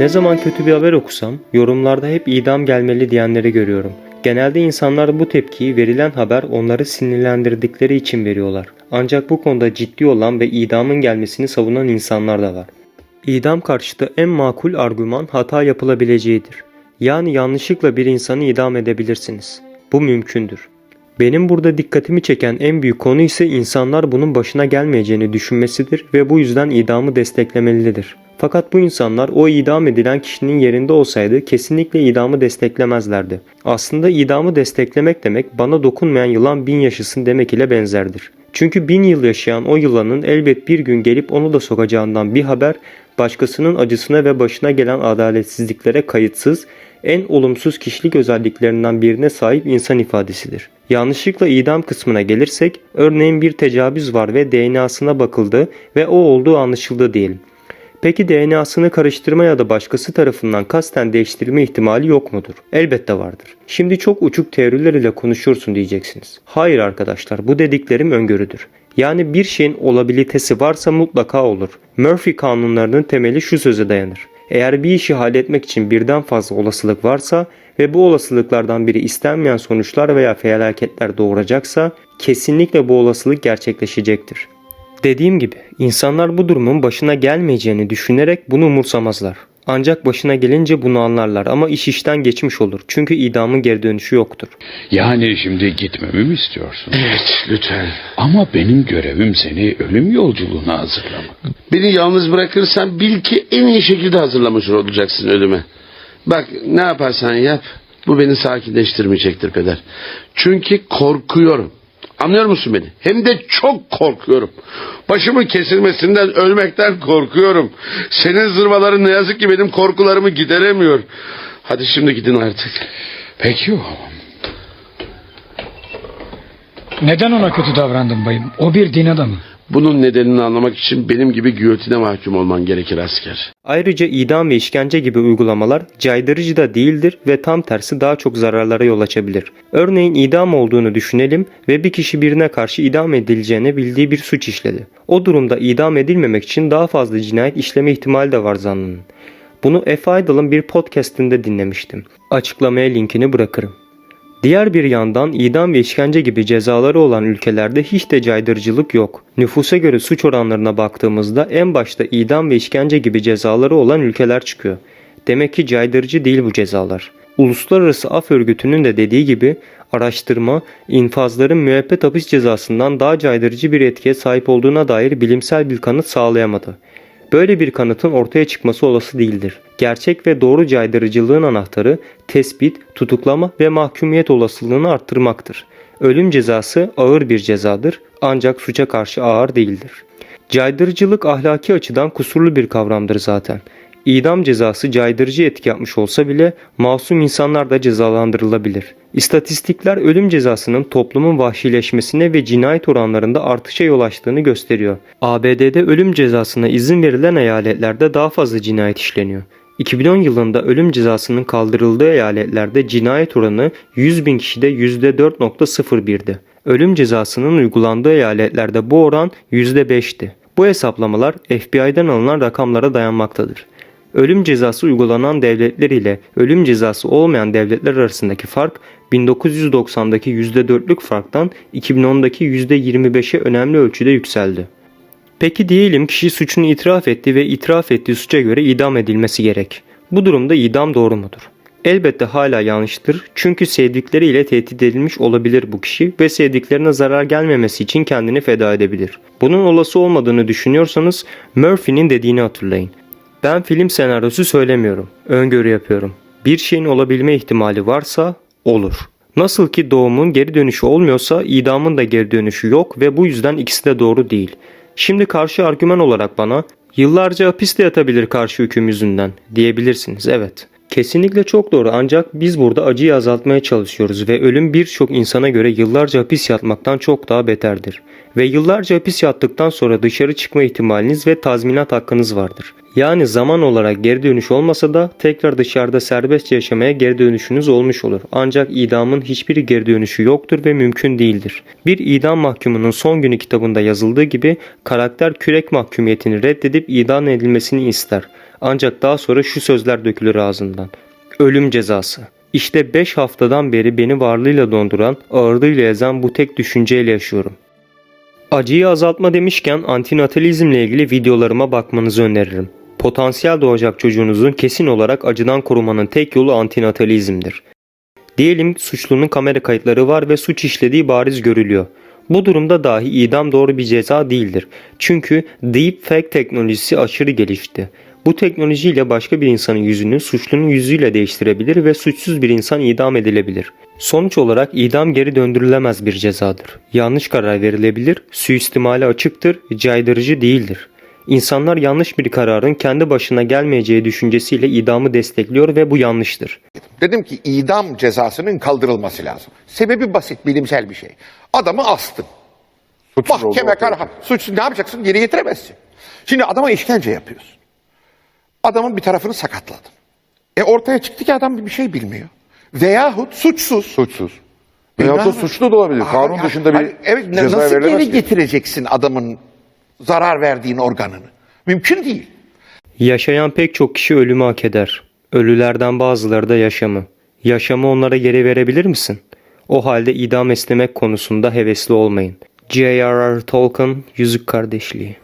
Ne zaman kötü bir haber okusam yorumlarda hep idam gelmeli diyenleri görüyorum. Genelde insanlar bu tepkiyi verilen haber onları sinirlendirdikleri için veriyorlar. Ancak bu konuda ciddi olan ve idamın gelmesini savunan insanlar da var. İdam karşıtı en makul argüman hata yapılabileceğidir. Yani yanlışlıkla bir insanı idam edebilirsiniz. Bu mümkündür. Benim burada dikkatimi çeken en büyük konu ise insanlar bunun başına gelmeyeceğini düşünmesidir ve bu yüzden idamı desteklemelidir. Fakat bu insanlar o idam edilen kişinin yerinde olsaydı kesinlikle idamı desteklemezlerdi. Aslında idamı desteklemek demek bana dokunmayan yılan bin yaşasın demek ile benzerdir. Çünkü bin yıl yaşayan o yılanın elbet bir gün gelip onu da sokacağından bir haber başkasının acısına ve başına gelen adaletsizliklere kayıtsız en olumsuz kişilik özelliklerinden birine sahip insan ifadesidir. Yanlışlıkla idam kısmına gelirsek, örneğin bir tecavüz var ve DNA'sına bakıldı ve o olduğu anlaşıldı diyelim. Peki DNA'sını karıştırma ya da başkası tarafından kasten değiştirilme ihtimali yok mudur? Elbette vardır. Şimdi çok uçuk teoriler ile konuşuyorsun diyeceksiniz. Hayır arkadaşlar bu dediklerim öngörüdür. Yani bir şeyin olabilitesi varsa mutlaka olur. Murphy kanunlarının temeli şu söze dayanır. Eğer bir işi halletmek için birden fazla olasılık varsa ve bu olasılıklardan biri istenmeyen sonuçlar veya felaketler doğuracaksa kesinlikle bu olasılık gerçekleşecektir. Dediğim gibi insanlar bu durumun başına gelmeyeceğini düşünerek bunu umursamazlar. Ancak başına gelince bunu anlarlar ama iş işten geçmiş olur. Çünkü idamın geri dönüşü yoktur. Yani şimdi gitmemi mi istiyorsun? Evet lütfen. Ama benim görevim seni ölüm yolculuğuna hazırlamak. Beni yalnız bırakırsan bil ki en iyi şekilde hazırlamış olacaksın ölüme. Bak ne yaparsan yap bu beni sakinleştirmeyecektir peder. Çünkü korkuyorum. Anlıyor musun beni? Hem de çok korkuyorum. Başımın kesilmesinden, ölmekten korkuyorum. Senin zırvaların ne yazık ki benim korkularımı gideremiyor. Hadi şimdi gidin artık. Peki o. Neden ona kötü davrandın bayım? O bir din adamı. Bunun nedenini anlamak için benim gibi giyotine mahkum olman gerekir asker. Ayrıca idam ve işkence gibi uygulamalar caydırıcı da değildir ve tam tersi daha çok zararlara yol açabilir. Örneğin idam olduğunu düşünelim ve bir kişi birine karşı idam edileceğini bildiği bir suç işledi. O durumda idam edilmemek için daha fazla cinayet işleme ihtimali de var zanlının. Bunu F. Idle'ın bir podcastinde dinlemiştim. Açıklamaya linkini bırakırım. Diğer bir yandan idam ve işkence gibi cezaları olan ülkelerde hiç de caydırıcılık yok. Nüfusa göre suç oranlarına baktığımızda en başta idam ve işkence gibi cezaları olan ülkeler çıkıyor. Demek ki caydırıcı değil bu cezalar. Uluslararası Af Örgütü'nün de dediği gibi araştırma infazların müebbet hapis cezasından daha caydırıcı bir etkiye sahip olduğuna dair bilimsel bir kanıt sağlayamadı. Böyle bir kanıtın ortaya çıkması olası değildir. Gerçek ve doğru caydırıcılığın anahtarı tespit, tutuklama ve mahkumiyet olasılığını arttırmaktır. Ölüm cezası ağır bir cezadır ancak suça karşı ağır değildir. Caydırıcılık ahlaki açıdan kusurlu bir kavramdır zaten. İdam cezası caydırıcı etki yapmış olsa bile masum insanlar da cezalandırılabilir. İstatistikler ölüm cezasının toplumun vahşileşmesine ve cinayet oranlarında artışa yol açtığını gösteriyor. ABD'de ölüm cezasına izin verilen eyaletlerde daha fazla cinayet işleniyor. 2010 yılında ölüm cezasının kaldırıldığı eyaletlerde cinayet oranı 100 bin kişide %4.01'di. Ölüm cezasının uygulandığı eyaletlerde bu oran %5'ti. Bu hesaplamalar FBI'den alınan rakamlara dayanmaktadır. Ölüm cezası uygulanan devletler ile ölüm cezası olmayan devletler arasındaki fark 1990'daki %4'lük farktan 2010'daki %25'e önemli ölçüde yükseldi. Peki diyelim kişi suçunu itiraf etti ve itiraf ettiği suça göre idam edilmesi gerek. Bu durumda idam doğru mudur? Elbette hala yanlıştır çünkü sevdikleriyle tehdit edilmiş olabilir bu kişi ve sevdiklerine zarar gelmemesi için kendini feda edebilir. Bunun olası olmadığını düşünüyorsanız Murphy'nin dediğini hatırlayın. Ben film senaryosu söylemiyorum, öngörü yapıyorum. Bir şeyin olabilme ihtimali varsa olur. Nasıl ki doğumun geri dönüşü olmuyorsa idamın da geri dönüşü yok ve bu yüzden ikisi de doğru değil. Şimdi karşı argüman olarak bana yıllarca hapiste yatabilir karşı hüküm yüzünden diyebilirsiniz evet. Kesinlikle çok doğru ancak biz burada acıyı azaltmaya çalışıyoruz ve ölüm birçok insana göre yıllarca hapis yatmaktan çok daha beterdir. Ve yıllarca hapis yattıktan sonra dışarı çıkma ihtimaliniz ve tazminat hakkınız vardır. Yani zaman olarak geri dönüş olmasa da tekrar dışarıda serbestçe yaşamaya geri dönüşünüz olmuş olur. Ancak idamın hiçbir geri dönüşü yoktur ve mümkün değildir. Bir idam mahkumunun son günü kitabında yazıldığı gibi karakter kürek mahkumiyetini reddedip idam edilmesini ister. Ancak daha sonra şu sözler dökülür ağzından. Ölüm cezası. İşte 5 haftadan beri beni varlığıyla donduran, ağırlığıyla ezen bu tek düşünceyle yaşıyorum. Acıyı azaltma demişken antinatalizmle ilgili videolarıma bakmanızı öneririm. Potansiyel doğacak çocuğunuzun kesin olarak acıdan korumanın tek yolu antinatalizmdir. Diyelim suçlunun kamera kayıtları var ve suç işlediği bariz görülüyor. Bu durumda dahi idam doğru bir ceza değildir. Çünkü deepfake teknolojisi aşırı gelişti. Bu teknolojiyle başka bir insanın yüzünü suçlunun yüzüyle değiştirebilir ve suçsuz bir insan idam edilebilir. Sonuç olarak idam geri döndürülemez bir cezadır. Yanlış karar verilebilir, suistimale açıktır, caydırıcı değildir. İnsanlar yanlış bir kararın kendi başına gelmeyeceği düşüncesiyle idamı destekliyor ve bu yanlıştır. Dedim ki idam cezasının kaldırılması lazım. Sebebi basit, bilimsel bir şey. Adamı astın. Mahkeme karar. Suçsuz ne yapacaksın? Geri getiremezsin. Şimdi adama işkence yapıyorsun. Adamın bir tarafını sakatladın. E ortaya çıktı ki adam bir şey bilmiyor. Veyahut suçsuz. Suçsuz. Veyahut da suçlu da olabilir. Aa, Kanun ya- dışında bir Hayır, evet, ceza nasıl geri getireceksin adamın zarar verdiğin organını? Mümkün değil. Yaşayan pek çok kişi ölümü hak eder. Ölülerden bazıları da yaşamı. Yaşamı onlara geri verebilir misin? O halde idam istemek konusunda hevesli olmayın. J.R.R. Tolkien Yüzük Kardeşliği